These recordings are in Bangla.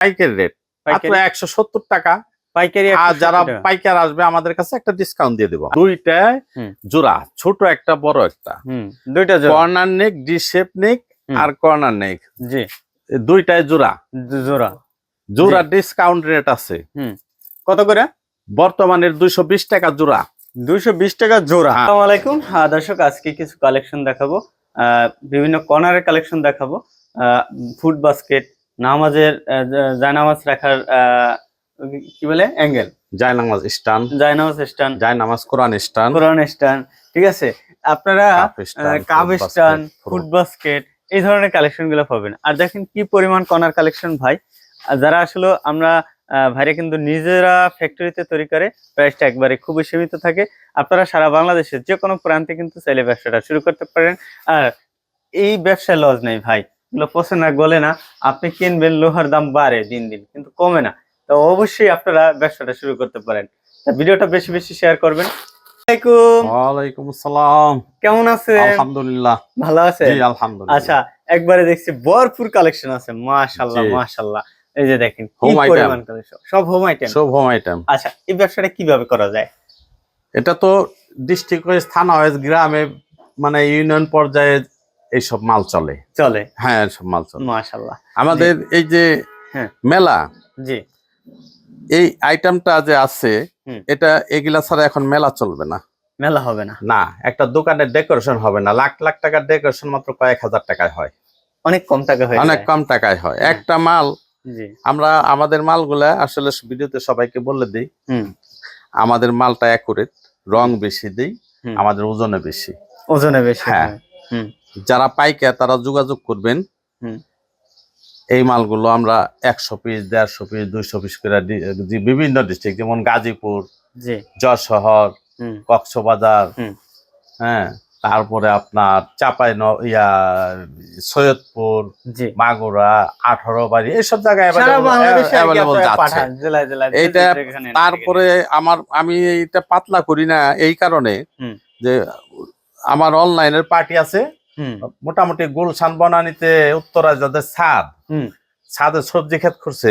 পাইকারি রেট মাত্র একশো সত্তর টাকা। পাইকারি আর যারা পাইকার আসবে আমাদের কাছে একটা ডিসকাউন্ট দিয়ে দেবো। দুইটায় হুম। জোড়া ছোট একটা বড় একটা। দুইটা corner neck D shape neck আর কর্নার নেক। জি। দুইটায় জোড়া। জোড়া। জোড়া ডিসকাউন্ট রেট আছে। কত করে? বর্তমানের দুইশো বিশ টাকা জোড়া। দুইশো বিশ টাকা জোড়া। হ্যাঁ। আসসালামু আলাইকুম। দর্শক আজকে কিছু কালেকশন দেখাবো। আহ, বিভিন্ন কর্নারের কালেকশন দেখাবো। ফুড বাস্কেট নামাজের জায়নামাজ রাখার কি বলে? অ্যাঙ্গেল। জায় নামাজ স্টান। জায়নামাজ স্ট্যান্ড জায় নামাজ কোরআন স্টান। কোরআন স্ট্যান্ড ঠিক আছে? আপনারা কাপ কাপ ফুড বাস্কেট, এই ধরনের কালেকশনগুলো পাবেন। আর দেখেন কি পরিমাণ কর্নার কালেকশন ভাই। যারা আসলে আমরা ভাইরা কিন্তু নিজেরা ফ্যাক্টরিতে তৈরি করে প্রাইসটা একবারে খুবই সীমিত থাকে। আপনারা সারা বাংলাদেশের যে কোনো প্রান্তে কিন্তু চাইলে ব্যবসাটা শুরু করতে পারেন। আর এই ব্যবসায় লজ নেই ভাই। এগুলো পচে না গলে না আপনি কিনবেন লোহার দাম বাড়ে দিন দিন কিন্তু কমে না। তো অবশ্যই আপনারা ব্যবসাটা শুরু করতে পারেন। তা ভিডিওটা বেশি বেশি শেয়ার করবেন। ওয়ালাইকুম। আসসালাম। কেমন আছেন? আলহামদুলিল্লাহ। ভালো আছে জি আলহামদুলিল্লাহ। আচ্ছা একবারে দেখছি ভরপুর কালেকশন আছে মাশাআল্লাহ জি। মাশাআল্লাহ। এই যে দেখেন সব হোম আইটেম সব হোম আইটেম আচ্ছা এই ব্যবসাটা কীভাবে করা যায়? এটা তো ডিস্ট্রিক্ট ওয়াইজ থানা ওয়াইজ গ্রামে মানে ইউনিয়ন পর্যায়ে এইসব মাল চলে। চলে। হ্যাঁ সব মাল চলে। মাশাআল্লাহ। আমাদের এই যে হ্যাঁ। মেলা জি। এই আইটেমটা যে আছে এটা এগুলা ছাড়া এখন মেলা চলবে না। মেলা হবে না। না একটা দোকানের ডেকোরেশন হবে না। লাখ লাখ টাকার ডেকোরেশন মাত্র কয়েক হাজার টাকায় হয়। অনেক কম টাকা হয়ে অনেক কম টাকায় হয়। হ্যাঁ। একটা মাল জি। আমরা আমাদের মালগুলা আসলে ভিডিওতে সবাইকে বলে দিই হুম। আমাদের মালটা অ্যাকুরেট রং বেশি দিই। আমাদের ওজনে বেশি। ওজনে বেশি হ্যাঁ। যারা পাইকার তারা যোগাযোগ করবেন। হুম। এই মালগুলো আমরা একশো পিস দেড়শো পিস দুইশো পিস করে বিভিন্ন ডিস্ট্রিক্ট যেমন গাজীপুর যশোহর কক্সবাজার হ্যাঁ তারপরে আপনার চাপাই ইয়া সৈয়দপুর মাগুরা আঠারো বাড়ি এইসব জায়গায় এইটা তারপরে আমার আমি এইটা পাতলা করি না এই কারণে যে আমার অনলাইনের পার্টি আছে। মোটামুটি গুলশান বনানীতে উত্তরা যাদের ছাদ হুম। ছাদে সবজি ক্ষেত করছে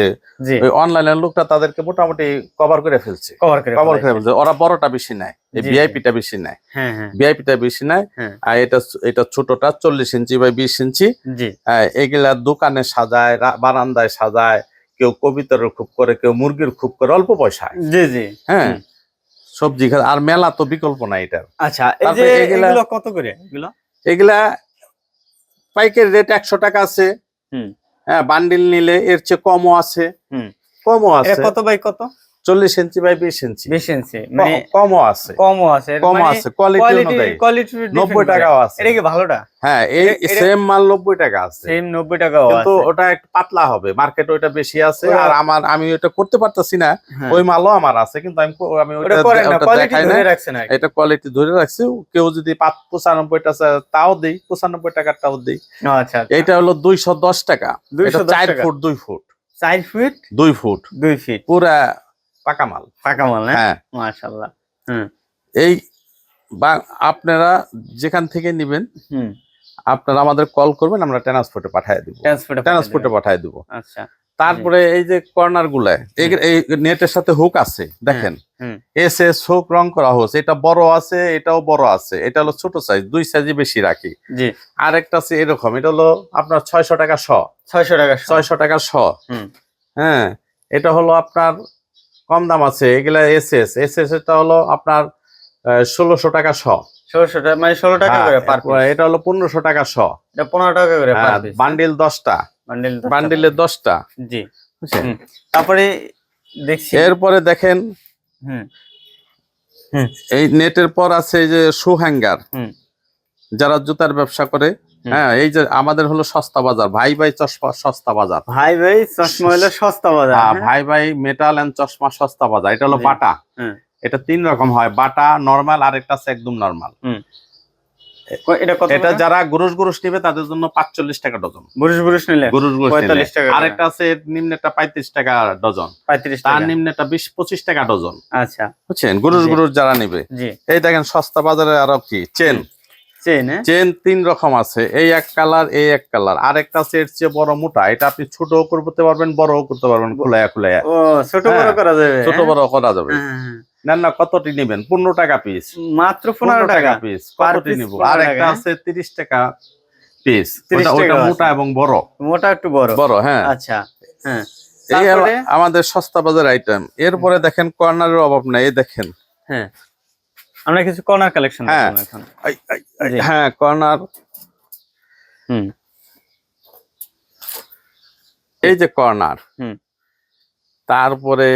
ওই অনলাইনের লোকটা তাদেরকে মোটামুটি কভার করে ফেলছে। কভার করে। ফেলছে। ওরা বড়টা বেশি নেয় এই। ভিআইপিটা বেশি নেয়। হ্যাঁ হ্যাঁ। ভিআইপিটা বেশি নেয় হ্যাঁ। আর এটা এটা ছোটটা চল্লিশ ইঞ্চি বাই বিশ ইঞ্চি। এগুলা দোকানে সাজায় বারান্দায় সাজায় কেউ কবিতার খুব করে কেউ মুরগির খুব করে অল্প পয়সায়। জি জি। হ্যাঁ সবজি খাত আর মেলা তো বিকল্প নাই এটার। আচ্ছা কত করে? এগুলো? এগুলা পাইকের রেট একশো টাকা আছে হুম। হ্যাঁ বান্ডিল নিলে এর চেয়ে কমও আছে হুম। কমও আছে কত বাই কত চল্লিশ ইঞ্চি বাই বিশ ইঞ্চি। বিশ ইঞ্চি মানে কমও আছে। কমও আছে কমও মানে আছে কোয়ালিটি কোয়ালিটি অনুযায়ী। নব্বই টাকাও আছে। এটা কি ভালোটা? হ্যাঁ এই সেম মাল নব্বই টাকা আছে। সেম নব্বই টাকাও কিন্তু ওটা একটু পাতলা হবে মার্কেট ওইটা বেশি আছে আর আমার আমি ওটা করতে পারতাছি না হ্যাঁ। ওই মালও আমার আছে কিন্তু আমি আমি ওটা দেখাই না। এটা কোয়ালিটি ধরে রাখছি কেউ যদি পাঁচ পঁচানব্বইটা চায়, তাও দেই পঁচানব্বই টাকারটাও দেই। আচ্ছা আচ্ছা। এটা হলো দুইশো দশ টাকা। দুইশো চার ফুট দুই ফুট। চার ফিট? দুই ফুট। দুই ফিট। পুরা পাকা মাল পাকা মাল হ্যাঁ। মাশাআল্লাহ এই বা আপনারা যেখান থেকে নেবেন হুম। আপনারা আমাদের কল করবেন আমরা ট্রান্সপোর্টে পাঠিয়ে দিব। ট্রান্সপোর্টে ট্রান্সপোর্টে পাঠিয়ে দিব। আচ্ছা। তারপরে এই যে কর্নার গুলায় এই- নেটের সাথে হুক আছে দেখেন। এস এস হুক রং করা হচ্ছে এটা বড় আছে এটাও বড় আছে এটা হলো ছোট সাইজ দুই সাইজে বেশি রাখি। জি। আর একটা আছে এরকম এটা হলো আপনার ছয়শো টাকা শ। ছয়শো টাকা শ। ছয়শো টাকা শ। হুম। হ্যাঁ এটা হলো আপনার কম দাম আছে এগুলা এস এস এস এস এটা হলো আপনার ষোলোশো টাকা শ। ষোলোশো টাকা মানে ষোলো টাকা হ্যাঁ, করে পার এটা হলো পনেরোশো টাকা শ। এটা পনেরো টাকা করে পার হ্যাঁ, বান্ডিল দশটা। বান্ডিল বান্ডিলে দশটা। জি। তারপরে দেখছি এরপরে দেখেন হুম। এই নেটের পর আছে এই যে শু হ্যাঙ্গার হুম। যারা জুতার ব্যবসা করে। হ্যাঁ এই যে আমাদের হলো সস্তা বাজার ভাই ভাই চশমা সস্তা বাজার। ভাই ভাই চশমা হলো সস্তা বাজার হ্যাঁ, হ্যাঁ? ভাই ভাই মেটাল এন্ড চশমা সস্তা বাজার এটা হলো বাটা। এটা তিন রকম হয় বাটা নরমাল আর একটা আছে একদম নরমাল এটা যারা গুরুস গুরুস নিবে তাদের জন্য পাঁচচল্লিশ টাকা ডজন। বুরুষ বুরুষ নিলে? গুরুস গুরুস 45 টাকা আর একটা আছে নিম্নেটা পঁয়ত্রিশ টাকা ডজন। পঁয়ত্রিশ তার নিম্নেটা বিশ পঁচিশ টাকা ডজন। আচ্ছা। বুঝছেন? গুরুস। গুরুস যারা নিবে। এই দেখেন সস্তা বাজারে আরও কি? চেন চেন হ্যাঁ চেন তিন রকম আছে। এই এক কালার এই এক কালার আরেকটা আছে এর চেয়ে বড় মোটা। এটা আপনি ছোটও করতে পারবেন বড়ও করতে পারবেন খোলায়া খোলায়া। ও ছোট বড় হ্যাঁ, করা যাবে ছোট হ্যাঁ? বড় করা যাবে। হ্যাঁ, হ্যাঁ, হ্যাঁ। নেন না কতটি নেবেন? পনেরো টাকা পিস মাত্র পনেরো টাকা পিস কতটি নিব? আর একটা হ্যাঁ? আছে তিরিশ টাকা পিস 30 ওটা মোটা এবং বড়। মোটা একটু বড়। বড় হ্যাঁ। আচ্ছা হ্যাঁ। এই আমাদের সস্তা বাজার আইটেম এরপরে দেখেন কর্নারের অভাব নাই এই দেখেন। হ্যাঁ। আমরা কিছু কর্নার কালেকশন হ্যাঁ। হ্যাঁ কর্নার হুম। এই যে কর্নার হুম। তারপরে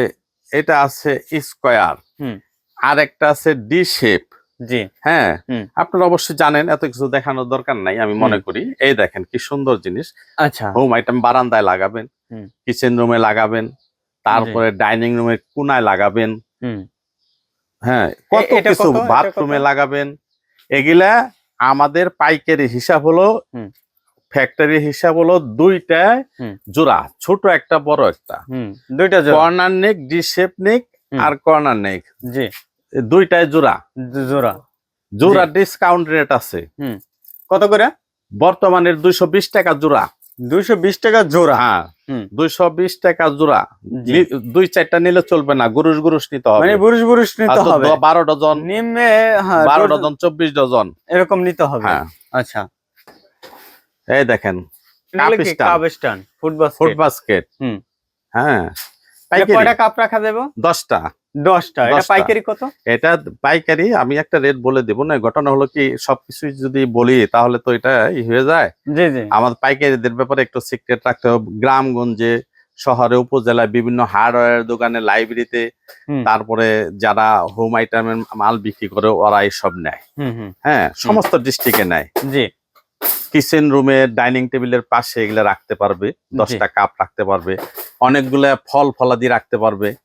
এটা আছে স্কোয়ার হুম। আর একটা আছে ডি শেপ জি। হ্যাঁ। আপনারা অবশ্যই জানেন এত কিছু দেখানোর দরকার নাই আমি মনে করি। এই দেখেন কি সুন্দর জিনিস। আচ্ছা। হোম আইটেম বারান্দায় লাগাবেন হুম। কিচেন রুমে লাগাবেন তারপরে ডাইনিং রুমের কোনায় লাগাবেন। হুম। হ্যাঁ কত কিছু বাথরুমে লাগাবেন? এগুলা আমাদের পাইকারি হিসাব হলো ফ্যাক্টরি হিসাব হলো দুইটা জোড়া ছোট একটা বড় একটা। হুম দুইটা corner neck D shape neck আর কর্নার নেক। জি। দুইটাই জোড়া। জোড়া। জোড়া ডিসকাউন্ট রেট আছে। কত করে? বর্তমানের দুইশো বিশ টাকা জোড়া। দুইশো বিশ টাকা জোড়া। হ্যাঁ। দুইশো বিশ টাকা জোড়া দুই চারটা নিলে চলবে না গুরুশ গুরুশ নিতে হবে। মানে নিতে হবে। বারো ডজন। নিম্নে হ্যাঁ বারো ডজন- চব্বিশ ডজন। এরকম নিতে হবে। হ্যাঁ। আচ্ছা। এই দেখেন ফুড বাস্কেট। হ্যাঁ। কয়টা কাপ রাখা যাবে? দশটা। দশটা। এটা পাইকারি কত? এটা পাইকারি আমি একটা রেট বলে দেবো না ঘটনা হলো কি সবকিছু যদি বলি তাহলে তো এটা হয়ে যায়। জি জি। আমাদের পাইকারিদের ব্যাপারে একটু সিক্রেট রাখতে হবে। গ্রামগঞ্জে শহরে উপজেলায় বিভিন্ন হার্ডওয়্যার দোকানে লাইব্রেরিতে তারপরে যারা হোম আইটেমের মাল বিক্রি করে ওরা সব নেয়। হ্যাঁ সমস্ত ডিস্ট্রিক্টে নেয়। জি। কিচেন রুমে ডাইনিং টেবিলের পাশে এগুলো রাখতে পারবে দশটা কাপ রাখতে পারবে। অনেকগুলো ফল ফলাদি রাখতে পারবে।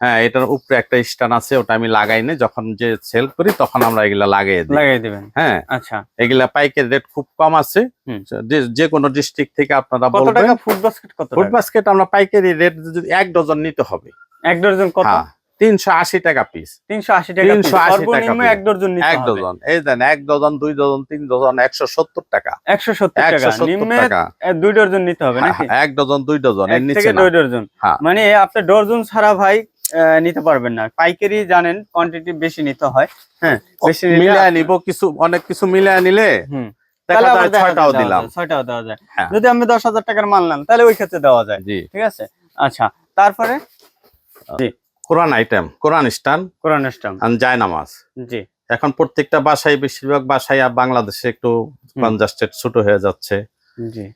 হ্যাঁ এটার উপরে একটা স্টান আছে ওটা আমি লাগাই না। যখন যে সেল করি তখন আমরা এগুলা লাগিয়ে দিই। লাগাই দিবেন? হ্যাঁ। আচ্ছা। এগুলা পাইকের রেট খুব কম আছে। যে- কোনো ডিস্ট্রিক্ট থেকে আপনারা কত বলবেন। টাকা ফুড বাস্কেট কত ফুড বাস্কেট আমরা পাইকারি রেট যদি এক ডজন নিতে হবে। এক ডজন কত? হ্যাঁ। তিনশো আশি টাকা পিস তিনশো আশি টাকা 380 piece। টাকা এক ডজন এক ডজন। এই দেন এক ডজন দুই ডজন তিন ডজন একশো সত্তর টাকা। একশো সত্তর টাকা। দুই ডজন নিতে হবে হ্যাঁ, নাকি? হ্যাঁ, এক ডজন দুই ডজন এর এক নিচে দুই ডজন। হ্যাঁ। মানে আপনি ডজন ছাড়া ভাই নিতে পারবেন না। পাইকারি জানেন কোয়ান্টিটি বেশি নিতে হয়। হ্যাঁ বেশি নিব কিছু অনেক কিছু মিলিয়ে নিলে ছয়টাও দিলাম। ছয়টাও দেওয়া যায়। যদি আমি দশ হাজার টাকার নেন তাহলে ওই ক্ষেত্রে দেওয়া যায়। জি। ঠিক আছে? আচ্ছা তারপরে? কোরআন আইটেম কোরআন স্টান কোরআন স্টাম আর জায়নামাজ। জি। এখন প্রত্যেকটা বাসায় বেশিরভাগ বাসায় আর বাংলাদেশে একটু কনজাস্টেড ছোট হয়ে যাচ্ছে।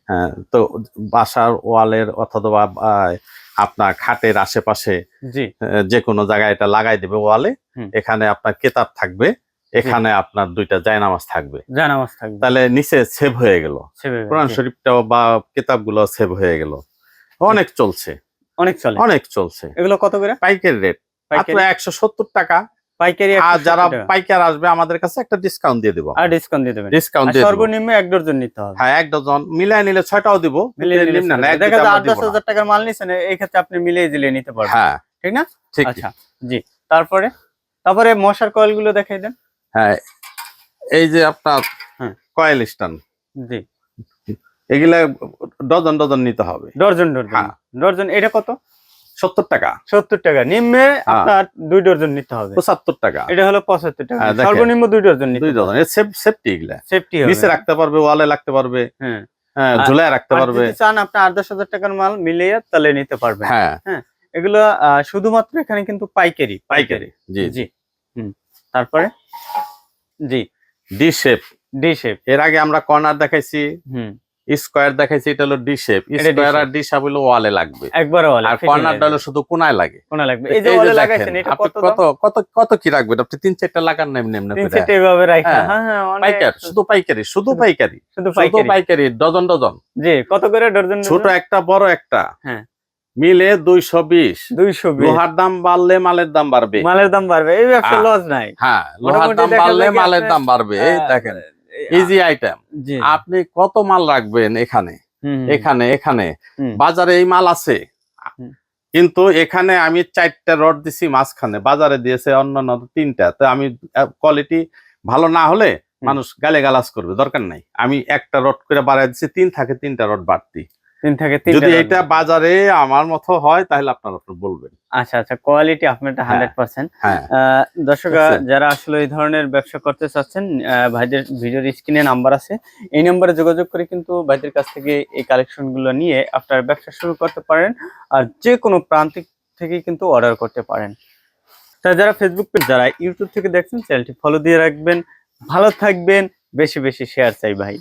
হ্যাঁ তো বাসার ওয়ালের অথবা আপনার খাটের আশেপাশে যে কোনো জায়গায় এটা লাগাই দেবে ওয়ালে। এখানে আপনার কেতাব থাকবে এখানে আপনার দুইটা জায়নামাজ থাকবে। জানামাজ থাকবে। তাহলে নিচে সেভ হয়ে গেল। কোরআন। শরীফটাও বা কিতাবগুলো সেভ হয়ে গেল। অনেক চলছে। অনেক চলে। অনেক চলছে। এগুলো কত করে? পাইকারি রেট। মাত্র একশো সত্তর টাকা। পাইকারি আর যারা পাইকার আসবে আমাদের কাছে একটা ডিসকাউন্ট দিয়ে দিব। আর ডিসকাউন্ট দিয়ে দেবেন। ডিসকাউন্ট দিয়ে দিব। সর্বনিম্ন এক ডজন নিতে হবে। হ্যাঁ এক ডজন। মিলাই নিলে ছয়টাও দিব। নিম্ন না, দেখা যায় আট দশ হাজার টাকার মাল নিচ্ছেন এই ক্ষেত্রে আপনি মিলিয়ে দিলে নিতে পারবেন। হ্যাঁ। ঠিক না? ঠিক আচ্ছা জি। তারপরে? তারপরে মশার কয়েলগুলো দেখাই দেন। হ্যাঁ এই যে আপনার হ্যাঁ। কয়েল স্টান জি। এগুলা ডজন ডজন নিতে হবে। Dozen dozen. হ্যাঁ। ডর্জন এটা কত? সত্তর টাকা। সত্তর টাকা। নিম্নে হ্যাঁ। আপনার দুই ডর্জন নিতে হবে। পঁচাত্তর টাকা। এটা হলো পঁচাত্তর টাকা। হ্যাঁ, সর্বনিম্ন দুই ডজন সেফটি এগুলা। সেফটি নিচে রাখতে পারবে ওয়ালে রাখতে পারবে। হ্যাঁ। হ্যাঁ ঝুলায় রাখতে পারবে। চান আপনি আট দশ হাজার টাকার মাল মিলিয়ে তাহলে নিতে পারবেন। হ্যাঁ। এগুলো শুধুমাত্র এখানে কিন্তু পাইকারি পাইকারি। জি। জি। হুম তারপরে? জি। ডি শেপ ডি শেপ এর আগে আমরা কর্নার দেখাইছি। হুম। স্কোয়ার দেখাইছি এটা হলো ডি শেপ স্কোয়ার আর ডি শেপ হলো ওয়ালে লাগবে। একবার ওয়ালে আর কর্নারটা হলো শুধু কোনায় লাগে। কোনা লাগবে। এই যে ওয়ালে লাগাইছেন এটা কত কত কত কত কি রাখবেন? আপনি তিন চারটা লাগান না এমনি এমনি তিন করে। সেটে এভাবে রাখা হ্যাঁ, হ্যাঁ হ্যাঁ পাইকার শুধু পাইকারি শুধু পাইকারি শুধু পাইকারি। Dozen dozen. জি কত করে ডজন ছোট একটা বড় একটা। হ্যাঁ। মিলে দুইশো বিশ। দুইশো লোহার দাম বাড়লে মালের দাম বাড়বে। মালের দাম বাড়বে। এই ব্যবসা হ্যাঁ। লস নাই। হ্যাঁ লোহার দাম বাড়লে মালের দাম বাড়বে। এই দেখেন। ইজি আইটেম আপনি কত মাল রাখবেন এখানে? এখানে এখানে। বাজারে এই মাল আছে। কিন্তু এখানে আমি চারটা রড দিছি মাঝখানে। বাজারে দিয়েছে অন্যান্য তিনটা। তো আমি কোয়ালিটি ভালো না হলে মানুষ গালে গালাজ করবে। দরকার নাই। আমি একটা রড করে বাড়াই দিচ্ছি তিন থাকে তিনটা রড বাড়তি। তিন থেকে তিন যদি এটা বাজারে আমার মতো হয় তাহলে আপনার আপনি বলবেন। আচ্ছা আচ্ছা কোয়ালিটি আপনারটা হান্ড্রেড পার্সেন্ট দর্শক আচ্ছা। যারা আসলে এই ধরনের ব্যবসা করতে চাচ্ছেন ভাইদের ভিডিওর স্ক্রিনে নাম্বার আছে। এই নাম্বারে যোগাযোগ করে কিন্তু ভাইদের কাছ থেকে এই কালেকশনগুলো নিয়ে আপনার ব্যবসা শুরু করতে পারেন আর যে কোনো প্রান্তিক থেকে কিন্তু অর্ডার করতে পারেন। তা যারা ফেসবুক পেজ যারা ইউটিউব থেকে দেখছেন চ্যানেলটি ফলো দিয়ে রাখবেন। ভালো থাকবেন বেশি বেশি শেয়ার চাই ভাই।